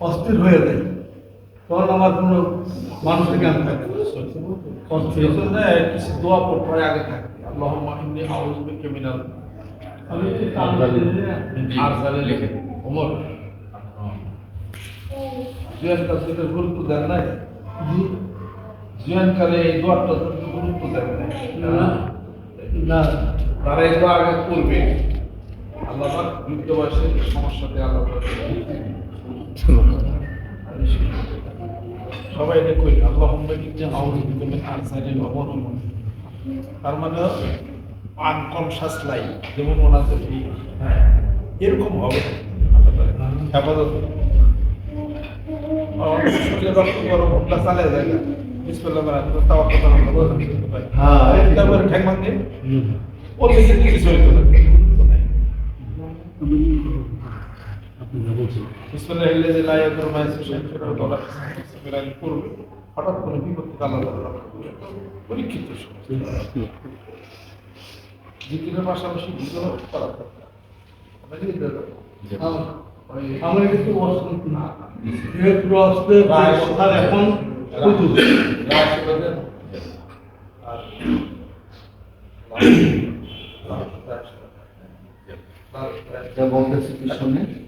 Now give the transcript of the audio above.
অস্থির হয়ে যায় তখন আমার কোনো মানসিক জ্ঞান থাকে। অস্থির কিছু দোয়া পড়তে হয় আগে থাকে। আমি আরজালে। লিখে ওমর। জুয়ান গুরুত্ব দেন নাই? জুয়ান কালে এই দোয়াটা গুরুত্ব দেন না। না। তারা এই দোয়া আগে করবে। আল্লাহ বৃদ্ধ বয়সের সমস্যাতে আল্লাহ সবাই এটা কই ওমর তার মানে আনকনশাস লাইফ যেমন ওনাদের এই হ্যাঁ, এরকম হবে। আল্লাহ হেফাজত শরীরে রক্ত গরম ওটা চালে যায় না। বিসমিল্লাহ বলেন তো তাওয়া কথা আমরা বলতে পারি। হ্যাঁ, এই তো। ঠ্যাং ভাঙে। ওর লিখে কিছু হইতো না। হঠাৎ করে করবে। পরীক্ষিত জিকিরের পাশাপাশি ভিতরে করা আমার কিন্তু না। এখন বলতেছি শুনে?